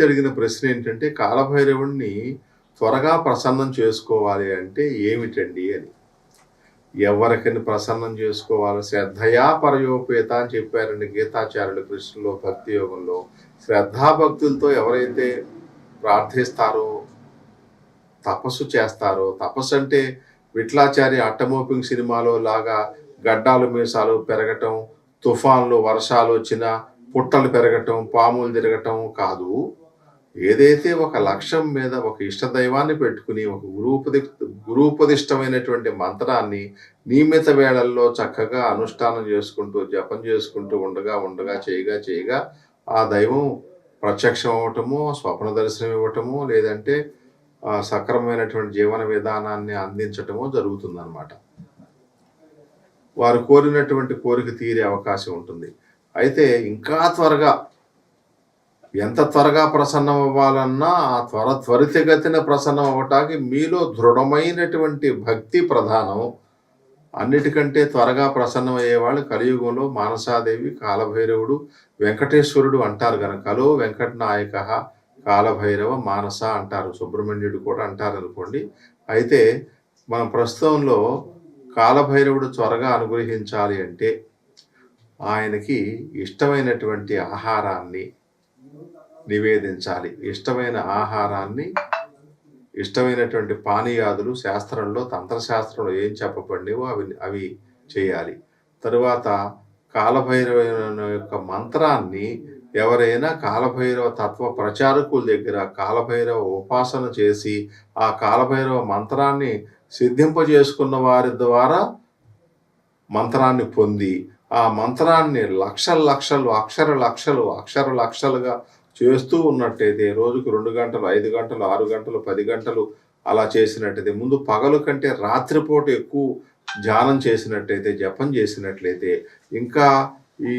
అడిగిన ప్రశ్న ఏంటంటే కాలభైరవుణ్ణి త్వరగా ప్రసన్నం చేసుకోవాలి అంటే ఏమిటండి? అని. ఎవరికని ప్రసన్నం చేసుకోవాలి? శ్రద్ధయా పరయోపేత అని చెప్పారండి గీతాచార్యులు కృష్ణులో భక్తి యోగంలో. శ్రద్ధాభక్తులతో ఎవరైతే ప్రార్థిస్తారో తపస్సు చేస్తారో తపస్సు అంటే విట్లాచారి అట్టమోపింగ్ సినిమాలో లాగా గడ్డాలు మీసాలు పెరగటం తుఫాన్లు వర్షాలు వచ్చినా పుట్టలు పెరగటం పాములు తిరగటం కాదు. ఏదైతే ఒక లక్ష్యం మీద ఒక ఇష్టదైవాన్ని పెట్టుకుని ఒక గురూపది గురూపదిష్టమైనటువంటి మంత్రాన్ని నియమిత వేళల్లో చక్కగా అనుష్ఠానం చేసుకుంటూ జపం చేసుకుంటూ ఉండగా ఉండగా చేయగా చేయగా ఆ దైవం ప్రత్యక్షం అవ్వటము స్వప్న దర్శనం ఇవ్వటము లేదంటే సక్రమమైనటువంటి జీవన విధానాన్ని అందించటము జరుగుతుందన్నమాట. వారు కోరినటువంటి కోరిక తీరే అవకాశం ఉంటుంది. అయితే ఇంకా త్వరగా ఎంత త్వరగా ప్రసన్నం అవ్వాలన్నా ఆ త్వర త్వరితగతిన ప్రసన్నం అవ్వటానికి మీలో దృఢమైనటువంటి భక్తి ప్రధానం. అన్నిటికంటే త్వరగా ప్రసన్నం అయ్యేవాళ్ళు కలియుగంలో మానసాదేవి కాలభైరవుడు వెంకటేశ్వరుడు అంటారు కనుక కలో వెంకటనాయక కాలభైరవ మానస అంటారు. సుబ్రహ్మణ్యుడు కూడా అంటారు అనుకోండి. అయితే మన ప్రస్తుతంలో కాలభైరవుడు త్వరగా అనుగ్రహించాలి అంటే ఆయనకి ఇష్టమైనటువంటి ఆహారాన్ని నివేదించాలి. ఇష్టమైన ఆహారాన్ని ఇష్టమైనటువంటి పానీయాదులు శాస్త్రంలో తంత్రశాస్త్రంలో ఏం చెప్పబడినవో అవి అవి చేయాలి. తరువాత కాలభైరవ యొక్క మంత్రాన్ని ఎవరైనా కాలభైరవ తత్వ ప్రచారకుల దగ్గర కాలభైరవ ఉపాసన చేసి ఆ కాలభైరవ మంత్రాన్ని సిద్ధింపజేసుకున్న వారి ద్వారా మంత్రాన్ని పొంది ఆ మంత్రాన్ని లక్షల లక్షలు అక్షర లక్షలు అక్షర లక్షలుగా చేస్తూ ఉన్నట్టయితే రోజుకు రెండు గంటలు ఐదు గంటలు ఆరు గంటలు పది గంటలు అలా చేసినట్టయితే ముందు పగలు కంటే రాత్రిపూట ఎక్కువ ధ్యానం చేసినట్టయితే జపం చేసినట్లయితే ఇంకా ఈ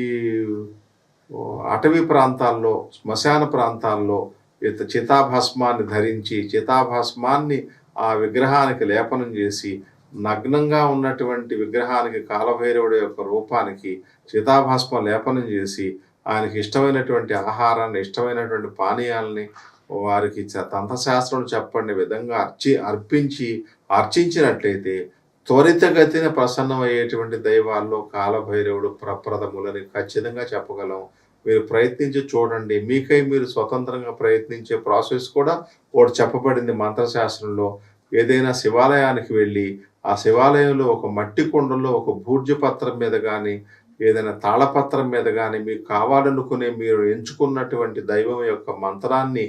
అటవీ ప్రాంతాల్లో శ్మశాన ప్రాంతాల్లో ఇత చితాభస్మాన్ని ధరించి చితాభస్మాన్ని ఆ విగ్రహానికి లేపనం చేసి నగ్నంగా ఉన్నటువంటి విగ్రహానికి కాలభైరవుడి యొక్క రూపానికి చితాభాస్మం లేపనం చేసి ఆయనకి ఇష్టమైనటువంటి ఆహారాన్ని ఇష్టమైనటువంటి పానీయాలని వారికి తంత్రశాస్త్రం చెప్పండి విధంగా అర్చి అర్పించి అర్చించినట్లయితే త్వరితగతిన ప్రసన్నమయ్యేటువంటి దైవాల్లో కాలభైరవుడు ప్రప్రదములని ఖచ్చితంగా చెప్పగలం. మీరు ప్రయత్నించి చూడండి. మీకై మీరు స్వతంత్రంగా ప్రయత్నించే ప్రాసెస్ కూడా ఒకటి చెప్పబడింది మంత్రశాస్త్రంలో. ఏదైనా శివాలయానికి వెళ్ళి ఆ శివాలయంలో ఒక మట్టి కుండలో ఒక భూర్జపత్రం మీద కానీ ఏదైనా తాళపత్రం మీద కానీ మీకు కావాలనుకునే మీరు ఎంచుకున్నటువంటి దైవం యొక్క మంత్రాన్ని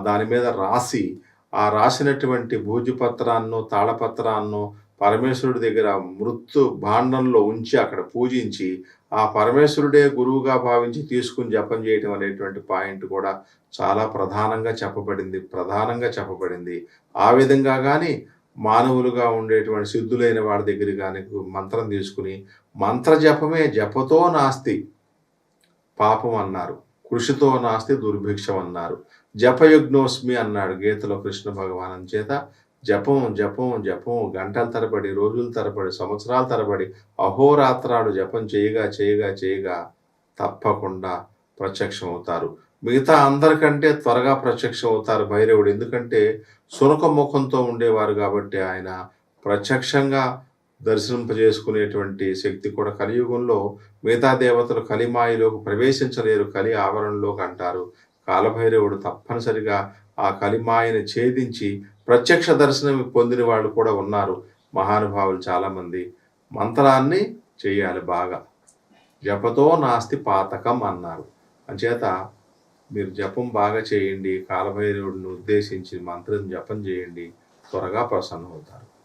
దాని మీద రాసి ఆ రాసినటువంటి భూజపత్రాన్నో తాళపత్రాన్నో పరమేశ్వరుడి దగ్గర మృత్తు భాండంలో ఉంచి అక్కడ పూజించి ఆ పరమేశ్వరుడే గురువుగా భావించి తీసుకుని జపం చేయటం అనేటువంటి పాయింట్ కూడా చాలా ప్రధానంగా చెప్పబడింది ప్రధానంగా చెప్పబడింది. ఆ విధంగా కానీ మానవులుగా ఉండేటువంటి సిద్ధులైన వాడి దగ్గర కానీ మంత్రం తీసుకుని మంత్ర జపమే జపతో నాస్తి పాపం అన్నారు. కృషితో నాస్తి దుర్భిక్షం అన్నారు. జపయజ్ఞోస్మి అన్నాడు గీతలో కృష్ణ భగవానం చేత. జపం జపం జపం గంటల తరబడి రోజుల తరబడి సంవత్సరాల తరబడి అహోరాత్రాలు జపం చేయగా చేయగా చేయగా తప్పకుండా ప్రత్యక్షం అవుతారు మిగతా అందరికంటే త్వరగా ప్రత్యక్షం అవుతారు భైరవుడు. ఎందుకంటే సునక ముఖంతో ఉండేవారు కాబట్టి ఆయన ప్రత్యక్షంగా దర్శింపజేసుకునేటువంటి శక్తి కూడా కలియుగంలో మిగతా దేవతలు కలిమాయిలోకి ప్రవేశించలేరు కలి ఆవరణలోకి అంటారు. కాలభైరవుడు తప్పనిసరిగా ఆ కలిమాయని ఛేదించి ప్రత్యక్ష దర్శనం పొందిన వాళ్ళు కూడా ఉన్నారు. మహానుభావులు చాలామంది. మంత్రాన్ని చేయాలి బాగా. జపతో నాస్తి పాతకం అన్నారు. అంచేత మీరు జపం బాగా చేయండి. కాలభైరవుడిని ఉద్దేశించి మంత్రం జపం చేయండి. త్వరగా ప్రసన్నం అవుతారు.